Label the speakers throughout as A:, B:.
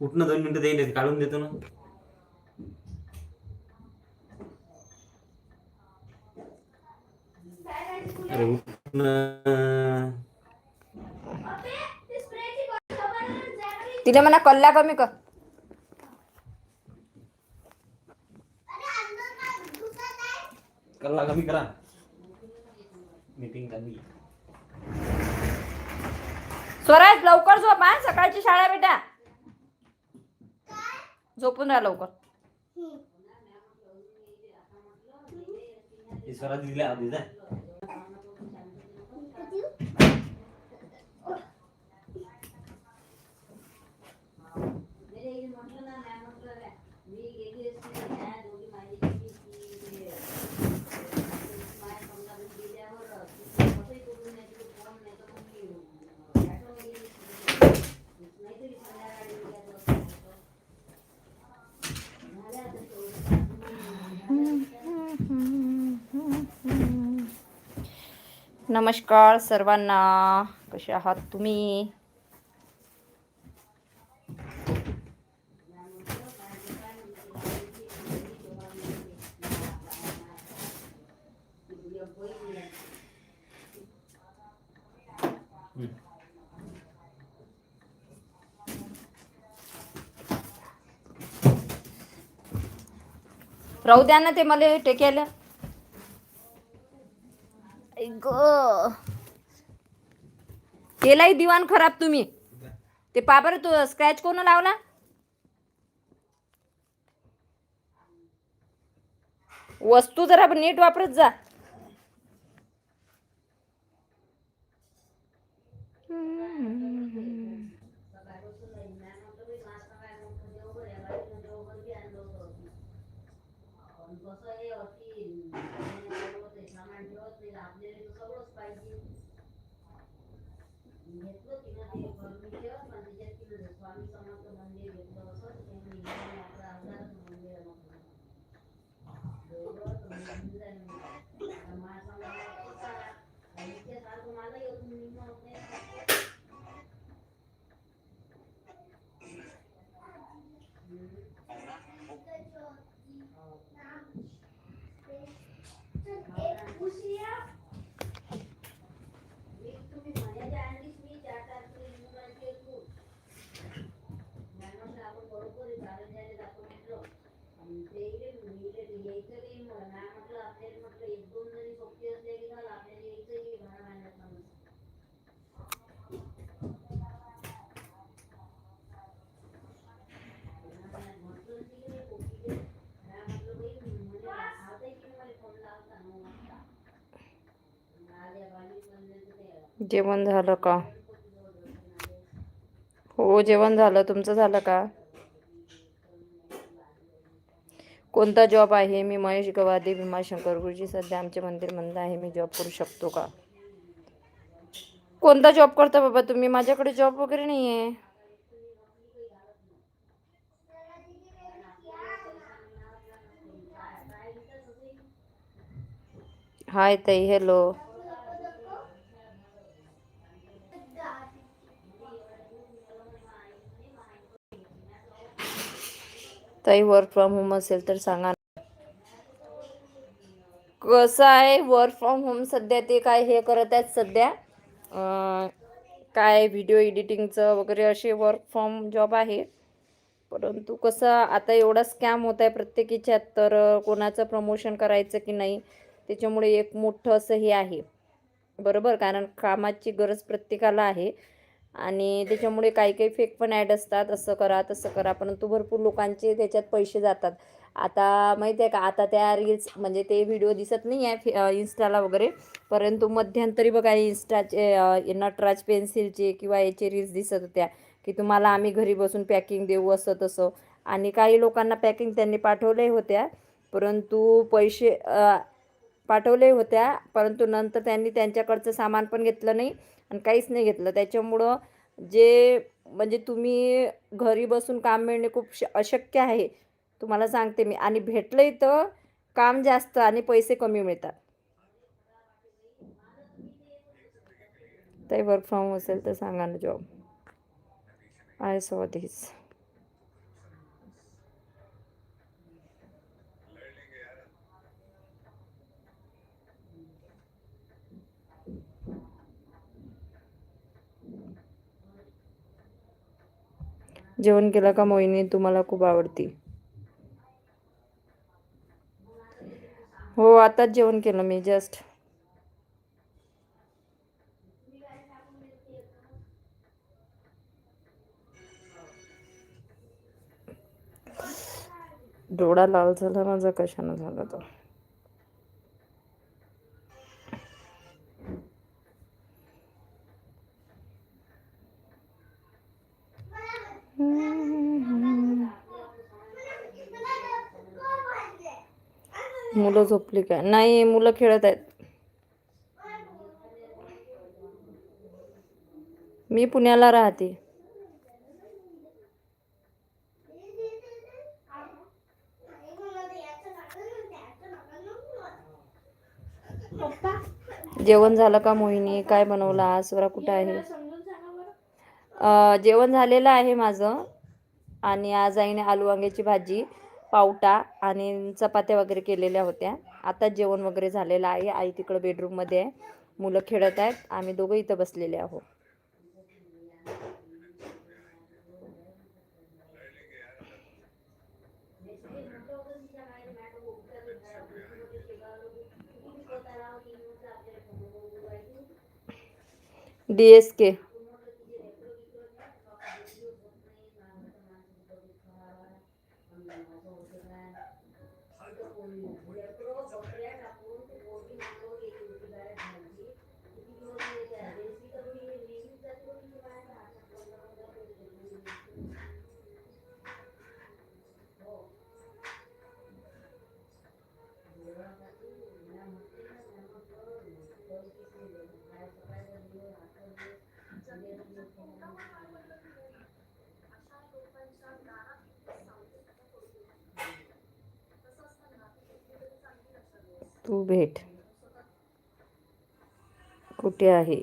A: उठणं दोन मिनिटं देईल काढून देतो ना. अरे उठणं.
B: तिने म्हणा कल्ला कमी कर
A: कल्ला कमी करा. मीटिंग चालली.
B: स्वराज लवकर झोप हा सकाळची शाळा बेटा. झोपून राहा लवकर.
A: दिला
B: नमस्कार सर्वांना. कसे आहात तुम्ही? राहू द्या ना ते मला टेक्याला ग. केलाय दिवाण खराब तुम्ही. ते पाबर तू स्क्रॅच कोण लावला? वस्तू जरा नीट वापरत जा. teman-teman juga sama teman-teman जेवण झालं का? हो जेवण झालं. तुमचं झालं का? कोणता जॉब आहे? मी महेश गवादे भीमाशंकर गुरुजी. सध्या आमचे मंदिर आहे. मी जॉब करू शकतो का? कोणता जॉब करता बाबा तुम्ही? माझ्याकडे जॉब वगैरे नाही आहे हाय ताई. हॅलो काही वर्क फ्रॉम होम असेल तर सांगा कसं आहे वर्क फ्रॉम होम सध्या ते काय हे करत आहेत सध्या? काय व्हिडिओ एडिटिंगचं वगैरे असे वर्क फ्रॉम जॉब आहे. परंतु कसं आता एवढा स्कॅम होत आहे प्रत्येक याच्यात तर कोणाचं प्रमोशन करायचं की नाही त्याच्यामुळे एक मोठं असं हे आहे. बरोबर? कारण कामाची गरज प्रत्येकाला आहे. आणि त्याच्यामुळे काही काही फेक पण ॲड असतात. असं करा तसं करा. परंतु भरपूर लोकांचे त्याच्यात पैसे जातात. आता माहिती आहे का? आता त्या रील्स म्हणजे ते व्हिडिओ दिसत नाही आहे इन्स्टाला वगैरे. परंतु मध्यंतरी बघा इन्स्टाचे नटराज पेन्सिलचे किंवा याचे रील्स दिसत होत्या की तुम्हाला आम्ही घरी बसून पॅकिंग देऊ असं तसं. आणि काही लोकांना पॅकिंग त्यांनी पाठवले होत्या. परंतु पैसे पाठवले होत्या परंतु नंतर त्यांनी त्यांच्याकडचं सामान पण घेतलं नाही आणि काहीच नाही घेतलं. त्याच्यामुळं जे म्हणजे तुम्ही घरी बसून काम मिळणे खूप श अशक्य आहे तुम्हाला सांगते मी. आणि भेटलंही तर काम जास्त आणि पैसे कमी मिळतात. ते वर्क फ्रॉम असेल तर सांगा ना जॉब आय सॉ धिस जेवण केलं का मोहिनी? तुम्हाला खूप आवडती. हो आताच जेवण केलं मी जस्ट डोळा लाल झाला माझा कशानं झाला तो? मुलं झोपली काय नाही मुलं खेळत आहेत. मी पुण्याला राहते. जेवण झालं का मोहिनी? काय बनवलं आज? स्वरा कुठं आहे? जेवण झालेलं आहे माझं. आणि आज आईने आलू वांग्याची भाजी. पावटा आणि चपात्या वगैरे केलेल्या होत्या. आता जेवण वगैरे झालेलं आहे. आई तिकडं बेडरूममध्ये आहे. मुलं खेळत आहेत. आम्ही दोघं इथं बसलेले आहोत. डी एस के तू भेट. कुठे आहे?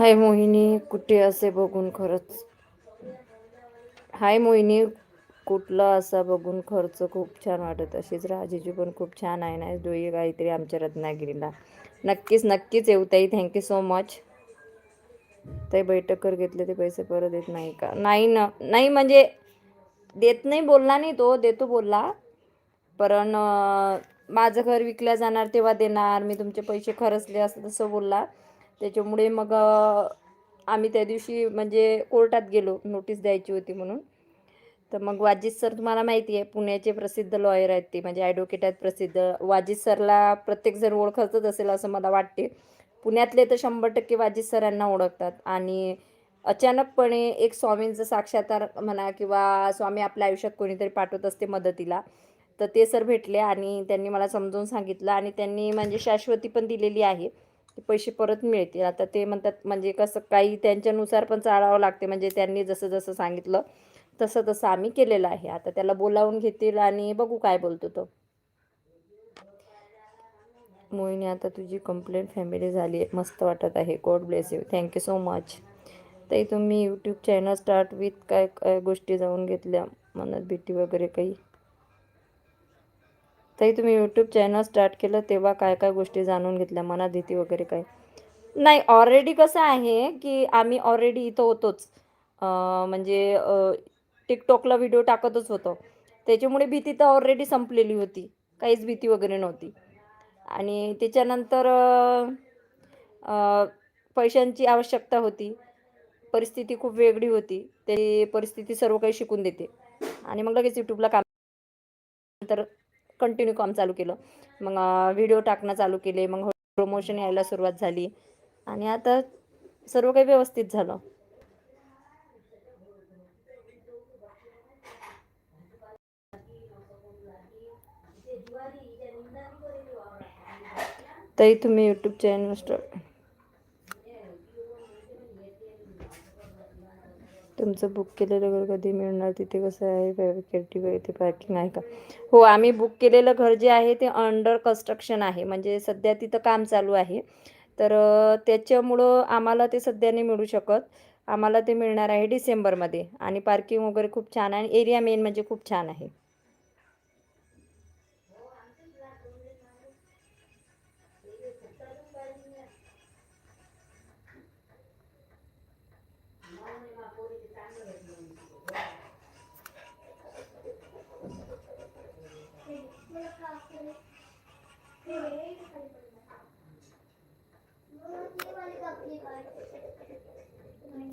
B: हाय मोहिनी कुठे असे बघून खरंच? हाय मोहिनी कुठला असा बघून खर्च खूप छान वाटत? अशीच राजेजी पण खूप छान आहे ना डोई काहीतरी आमच्या रत्नागिरीला. नक्कीच नक्कीच येऊ ताई. थँक्यू सो मच ते बैठक कर घेतले ते पैसे परत देत नाही का? नाही ना नाही म्हणजे देत नाही बोलला नाही तो देतो बोलला. पण माझं घर विकल्या जाणार तेव्हा देणार. मी तुमचे पैसे खरचले असं तसं बोलला. त्याच्यामुळे मग आम्ही त्या दिवशी म्हणजे कोर्टात गेलो नोटीस द्यायची होती म्हणून. तर मग वाजिद सर तुम्हाला माहिती आहे पुण्याचे प्रसिद्ध लॉयर आहेत ते म्हणजे ॲडव्होकेट आहेत प्रसिद्ध. वाजिद सरला प्रत्येकजण ओळखतच असेल असं मला वाटते. पुण्यातले तर शंभर टक्के वाजिद सरांना ओळखतात. आणि अचानकपणे एक स्वामींचं साक्षात्कार म्हणा किंवा स्वामी आपल्या आयुष्यात कोणीतरी पाठवत असते मदतीला तर ते सर भेटले आणि त्यांनी मला समजावून सांगितलं. आणि त्यांनी म्हणजे शाश्वती पण दिलेली आहे. ते पैसे परत मिळतील. आता ते म्हणतात म्हणजे कसं काही त्यांच्यानुसार पण चालावं लागते. म्हणजे त्यांनी जसं जसं सांगितलं तसं तसं आम्ही केलेलं आहे. आता त्याला बोलावून घेतील आणि बघू काय बोलतो तो. मोहिनी आता तुझी कंप्लेंट फॅमिली झाली आहे. मस्त वाटत आहे. God bless you thank you so much ताई तुम्ही यूट्यूब चॅनल स्टार्ट विथ काय काय गोष्टी जाऊन घेतल्या? मनात भीती वगैरे काही? तरी तुम्ही यूट्यूब चॅनल स्टार्ट केलं तेव्हा काय काय गोष्टी जाणून घेतल्या मनात भीती वगैरे काही? नाही ऑलरेडी कसं आहे की आम्ही ऑलरेडी इथं होतोच. म्हणजे टिकटॉकला व्हिडिओ टाकतच होतो. त्याच्यामुळे भीती तर ऑलरेडी संपलेली होती. काहीच भीती वगैरे नव्हती. आणि त्याच्यानंतर पैशांची आवश्यकता होती. परिस्थिती खूप वेगळी होती. ते परिस्थिती सर्व काही शिकून देते. आणि मग लगेच यूट्यूबला काम तर कंटिन्यू काम चालू केलं. मग व्हिडिओ टाकणं चालू केले. मग प्रमोशन यायला सुरुवात झाली. आणि आता सर्व काही व्यवस्थित झालं. तरी तुम्ही यूट्यूब चॅनल
A: तुमचं बुक केलेलं घर कधी मिळणार? तिथे कसं आहे? फॅसिलिटी ते पार्किंग आहे का? हो आम्ही बुक केलेलं घर जे आहे ते अंडर कन्स्ट्रक्शन आहे. म्हणजे सध्या तिथं काम चालू आहे. तर त्याच्यामुळं आम्हाला ते सध्या नाही मिळू शकत. आम्हाला ते मिळणार आहे डिसेंबरमध्ये. आणि पार्किंग वगैरे खूप छान आहे. आणि एरिया मेन म्हणजे खूप छान आहे.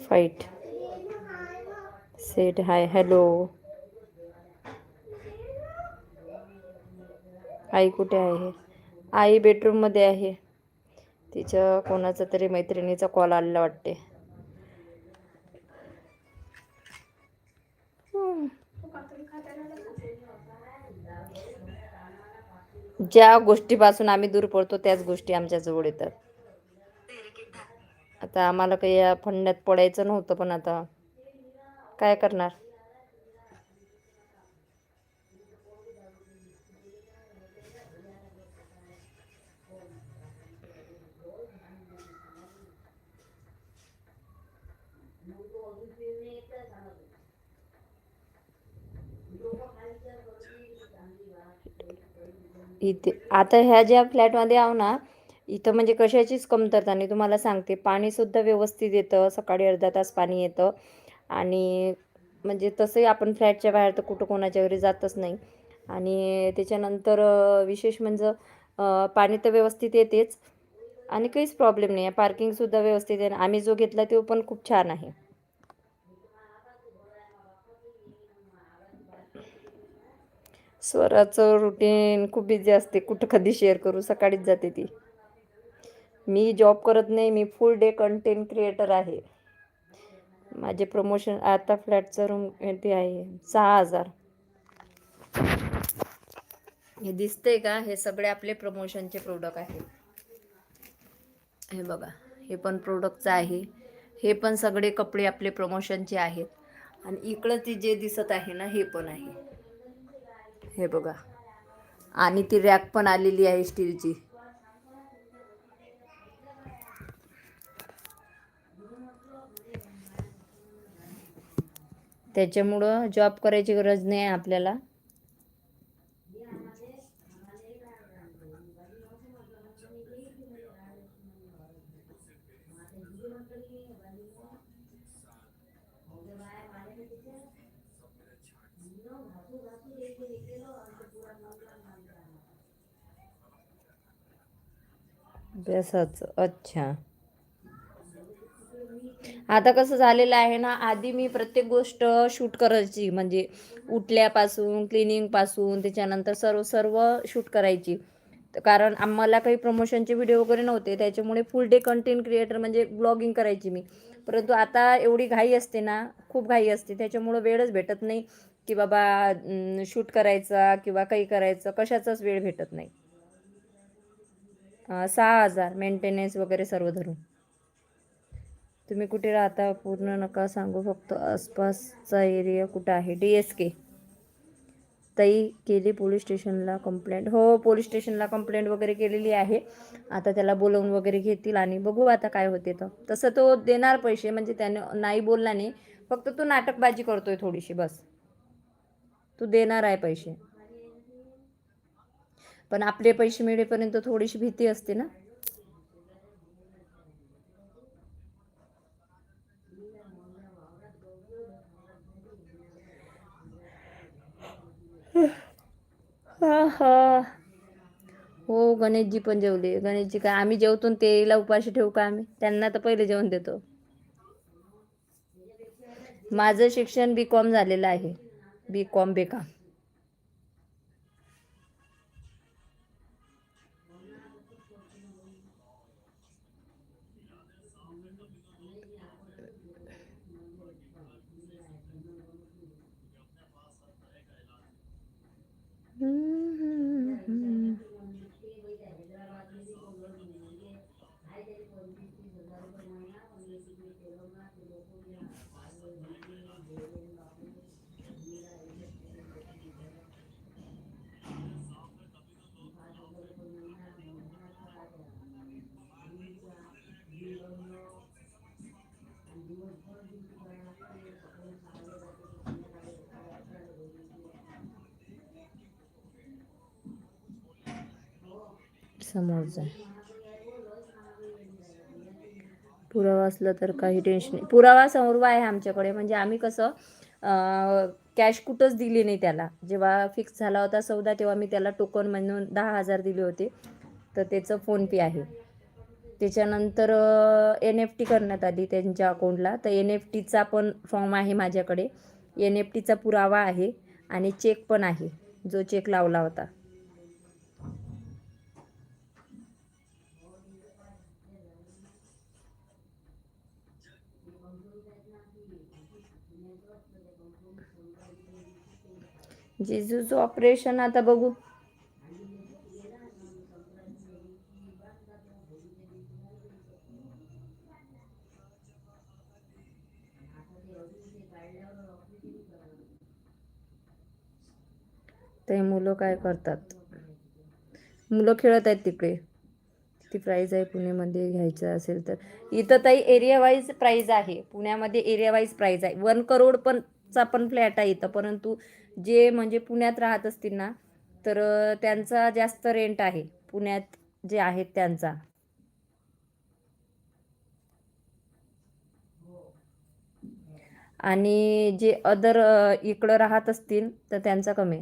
A: फाईट सेट हाय हॅलो आई कुठे आहे? आई बेडरूममध्ये आहे. तिच्या कोणाचा तरी मैत्रिणीचा कॉल आलेला वाटते. ज्या गोष्टीपासून आम्ही दूर पडतो त्याच गोष्टी आमच्याजवळ येतात. आता आम्हाला काही या फंड्यात पडायचं नव्हतं पण आता काय करणार? इथे आता ह्या ज्या फ्लॅटमध्ये आहो ना इथं म्हणजे कशाचीच कमतरता नाही. तुम्हाला सांगते पाणीसुद्धा व्यवस्थित येतं सकाळी अर्धा तास पाणी येतं. आणि म्हणजे तसंही आपण फ्लॅटच्या बाहेर तर कुठं कोणाच्या घरी जातच नाही. आणि त्याच्यानंतर विशेष म्हणजे पाणी तर व्यवस्थित येतेच. आणि काहीच प्रॉब्लेम नाही. आहे पार्किंगसुद्धा व्यवस्थित आहे. आम्ही जो घेतला तो पण खूप छान आहे. स्वराचं रुटीन खूप बिझी असते. कुठं कधी शेअर करू? सकाळीच जाते ती. मी जॉब करत नाही मी फुल डे कंटेंट क्रिएटर आहे. माझे प्रमोशन आता फ्लॅटचं रूम ते आहे सहा हजार. हे दिसते का? हे सगळे आपले प्रमोशनचे प्रोडक्ट आहेत. हे बघा हे पण प्रोडक्टचं आहे. हे पण सगळे कपडे आपले प्रमोशनचे आहेत. आणि इकडं ती जे दिसत आहे ना हे पण आहे. हे बघा. आणि ती रॅक पण आलेली आहे स्टीलची त्याच्यामुळं जॉब करायची गरज नाही आहे आपल्याला. अभ्यासाचं अच्छा. आता कसं झालेलं आहे ना आधी मी प्रत्येक गोष्ट शूट करायची. म्हणजे उठल्यापासून क्लिनिंगपासून त्याच्यानंतर सर्व सर्व शूट करायची. तर कारण आम्हाला काही प्रमोशनचे व्हिडिओ वगैरे नव्हते. त्याच्यामुळे फुल डे कंटेंट क्रिएटर म्हणजे ब्लॉगिंग करायची मी. परंतु आता एवढी घाई असते ना खूप घाई असते. त्याच्यामुळं वेळच भेटत नाही की बाबा शूट करायचा किंवा काही करायचं. कशाचाच वेळ भेटत नाही. सहा हजार मेंटेनन्स वगैरे सर्व धरून. तुम्ही कुठे राहता? पूर्ण नका सांगू. फक्त आसपासचा एरिया कुठं आहे? D S K. ताई केली पोलीस स्टेशनला कंप्लेंट हो पोलीस स्टेशनला कंप्लेंट वगैरे केलेली आहे. आता त्याला बोलवून वगैरे घेतील आणि बघू आता काय होते तर. तसं तो देणार पैसे म्हणजे त्याने नाही बोलला नाही. फक्त तो नाटकबाजी करतोय थोडीशी बस. तू देणार आहे पैसे. पण आपले पैसे मिळेपर्यंत थोडीशी भीती असते ना? हा हा हो गणेशजी पण जेवले. गणेशजी काय आम्ही जेवतो तेला उपाशी ठेवू का आम्ही? त्यांना तर पहिले जेवण देतो. माझं शिक्षण बी कॉम झालेलं आहे. बी कॉम बेकाम
B: समोर जा पुरावा असला तर काही टेन्शन नाही. पुरावा समोर आहे आमच्याकडे. म्हणजे आम्ही कसं कॅश कुठंच दिली नाही त्याला. जेव्हा फिक्स झाला होता सौदा तेव्हा मी त्याला टोकन म्हणून दहा हजार दिले होते. तर त्याचं फोनपे आहे. त्याच्यानंतर एन एफ टी करण्यात आली त्यांच्या अकाउंटला तर एन एफ टीचा पण फॉर्म आहे माझ्याकडे. एन एफ टीचा पुरावा आहे आणि चेक पण आहे. जो चेक लावला होता. जेजूचं ऑपरेशन आता बघू. ते मुलं काय करतात? मुलं खेळत आहेत तिकडे. ती प्राईज आहे पुण्यामध्ये घ्यायचं असेल तर. इथं ताई एरिया वाईज प्राईज आहे. पुण्यामध्ये एरिया वाईज प्राईज आहे. वन करोड पण चा पण फ्लॅट आहे इथं. परंतु जे म्हणजे पुण्यात राहत असतील ना तर त्यांचा जास्त रेंट आहे. पुण्यात जे आहेत त्यांचा. आणि जे अदर इकडं राहत असतील तर त्यांचा कमी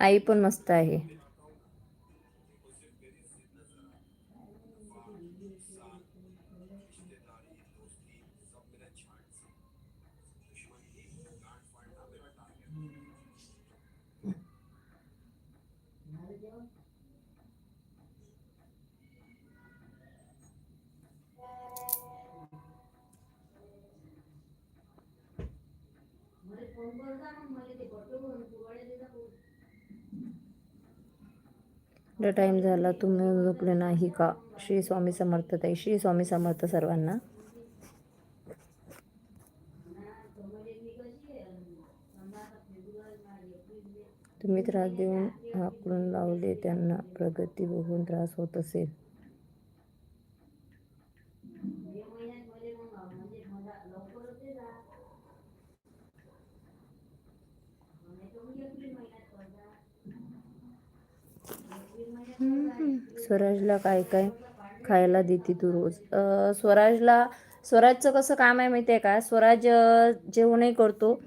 B: आई पण मस्त आहे. टाइम झाला तुम्ही झोपले नाही का? श्री स्वामी समर्थ ताई श्री स्वामी समर्थ सर्वांना. तुम्ही त्रास देऊन हाकलून लावले त्यांना प्रगती बघून त्रास होत असेल. स्वराजला काय काय खायला देते तू रोज? स्वराजला स्वराजचं कसं काम आहे माहिती आहे का? स्वराज जेवणही करतो.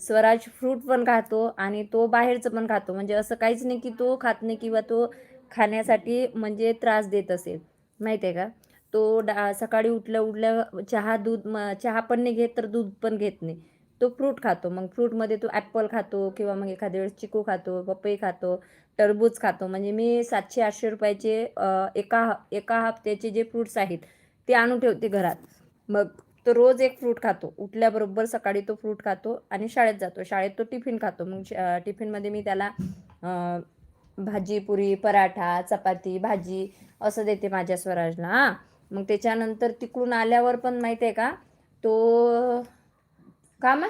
B: स्वराज फ्रूट पण खातो आणि तो बाहेरचं पण खातो. म्हणजे असं काहीच नाही की तो खात नाही किंवा तो खाण्यासाठी म्हणजे त्रास देत असेल. माहिती आहे का? तो डा सकाळी उठल्या उठल्या चहा दूध म चहा पण नाही घेत तर दूध पण घेत नाही. तो फ्रूट खातो. मग फ्रूटमध्ये तो ॲपल खातो किंवा मग एखाद्या वेळेस चिकू खातो पपई खातो. टरबूज खातो. म्हणजे मी सातशे आठशे रुपयाचे एका एका हप्त्याचे जे फ्रूट्स आहेत ते आणून ठेवते घरात. मग तो रोज एक फ्रूट खातो. उठल्याबरोबर सकाळी तो फ्रूट खातो आणि शाळेत जातो. शाळेत तो टिफिन खातो. मग टिफिनमध्ये मी त्याला भाजी पुरी पराठा चपाती भाजी असं देते माझ्या स्वराजला हां. मग त्याच्यानंतर तिकडून आल्यावर पण माहिती आहे का तो का मा?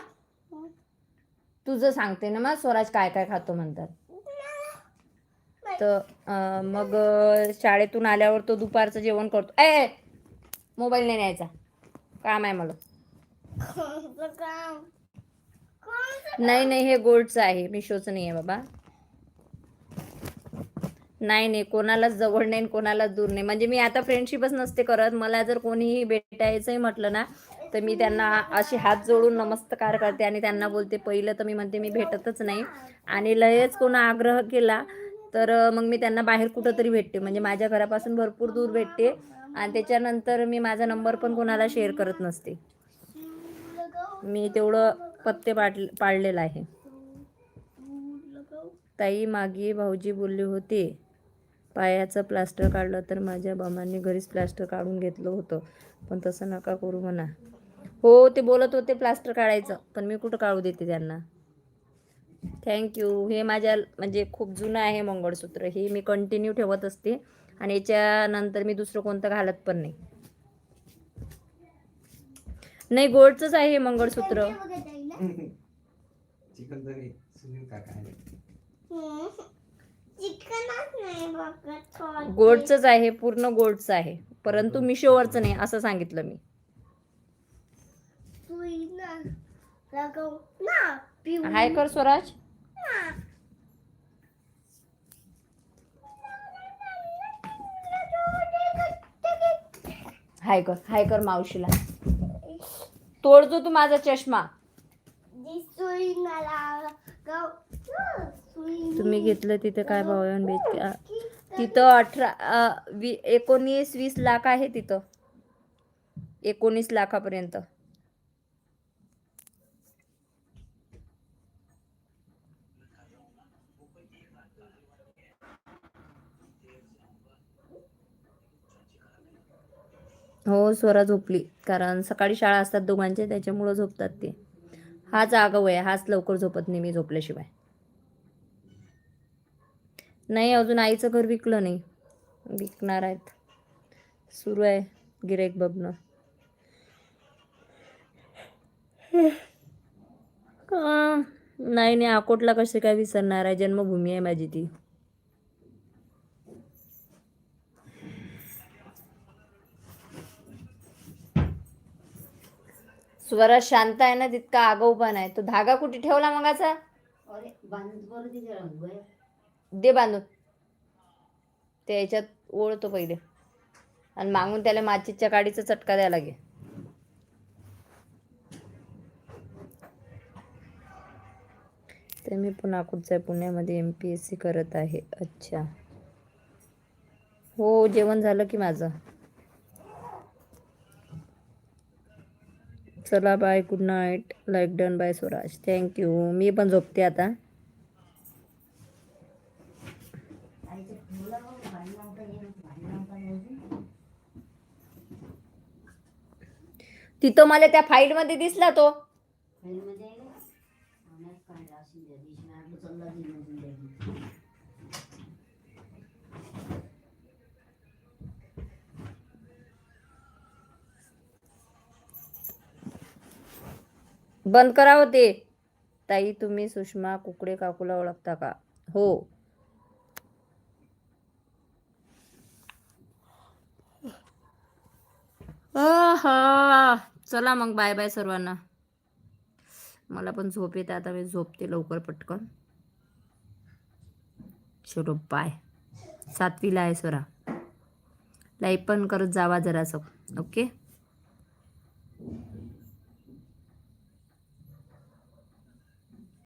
B: तुझं सांगते ना मग स्वराज काय काय खातो म्हणतात. तर मग शाळेतून आल्यावर तो दुपारचं जेवण करतो. ए मोबाईल नाही न्यायचा. काम आहे मला. नाही नाही हे गोल्डचं आहे. मिशोचं नाही आहे बाबा. नाही नाही कोणालाच जवळ नाही कोणालाच दूर नाही. म्हणजे मी आता फ्रेंडशिपच नसते करत. मला जर कोणीही भेटायचंही म्हटलं ना तर मी त्यांना असे हात जोडून नमस्कार करते आणि त्यांना बोलते. पहिलं तर मी म्हणते मी भेटतच नाही. आणि लयच कोणा आग्रह केला तर मग मी त्यांना बाहेर कुठंतरी भेटते. म्हणजे माझ्या घरापासून भरपूर दूर भेटते. आणि त्याच्यानंतर मी माझा नंबर पण कोणाला शेअर करत नसते. मी तेवढं पत्ते पाड पाळलेलं आहे. ताई मागे भाऊजी बोलले होते पायाचं प्लास्टर काढलं तर माझ्या बामांनी घरीच प्लास्टर काढून घेतलं होतं. पण तसं नका करू म्हणा. हो ते बोलत होते प्लास्टर काढायचं पण मी कुठं काढू देते त्यांना? थँक्यू हे माझ्या म्हणजे खूप जुनं आहे मंगळसूत्र. हे मी कंटिन्यू ठेवत असते. आणि याच्यानंतर मी दुसरं कोणतं घालत पण नाही. नाही गोल्डचंच आहे हे मंगळसूत्र.
A: चिकन तरी सुनील काका आहे.
C: चिकनच नाही बघत थोडे.
B: गोडचंच आहे पूर्ण गोडचं आहे. परंतु मिशोवरचं नाही असं सांगितलं मी. हाय कर स्वराज. हाय कर हाय कर मावशीला. तोडतो तू माझा चष्मा. तुम्ही घेतलं तिथे काय भाव भेट तिथं अठरा एकोणीस वीस लाख आहे तिथं. एकोणीस लाखापर्यंत. हो स्वरा झोपली. कारण सकाळी शाळा असतात दोघांचे त्याच्यामुळं झोपतात ते. हाच आगाऊ आहे. हाच लवकर झोपत नाही मी झोपल्याशिवाय. नाही अजून आईचं घर विकलं नाही. विकणार आहेत. सुरू आहे गिरेक बघणं का? नाही नाही अकोटला कसे काय विसरणार आहे? जन्मभूमी आहे माझी ती. स्वराज शांत आहे ना तितका आगाऊ पण आहे तो धागा कुठे ठेवला मगाचा? दे बांधून. ते याच्यात ओळतो पहिले. आणि मागून त्याला माचीच्या काडीचा चटका द्यायला लागे. ते मी पुन्हा कुठचं आहे. पुण्यामध्ये एम पी एस सी करत आहे. अच्छा. हो जेवण झालं की माझं. चला bye good night like done bye Swaraj thank you मी पण झोपते आता. तिथं मला त्या फाईलमध्ये दिसला तो. बंद करा होते ताई तुम्ही सुषमा कुकडे काकूला ओळखता का? हो. आहा. चला मग बाय बाय सर्वांना. मला पण झोप येते आता मी झोपते लवकर पटकन. चलो बाय सातवीला आहे स्वरा लाईक पण करत जावा जरासं. ओके?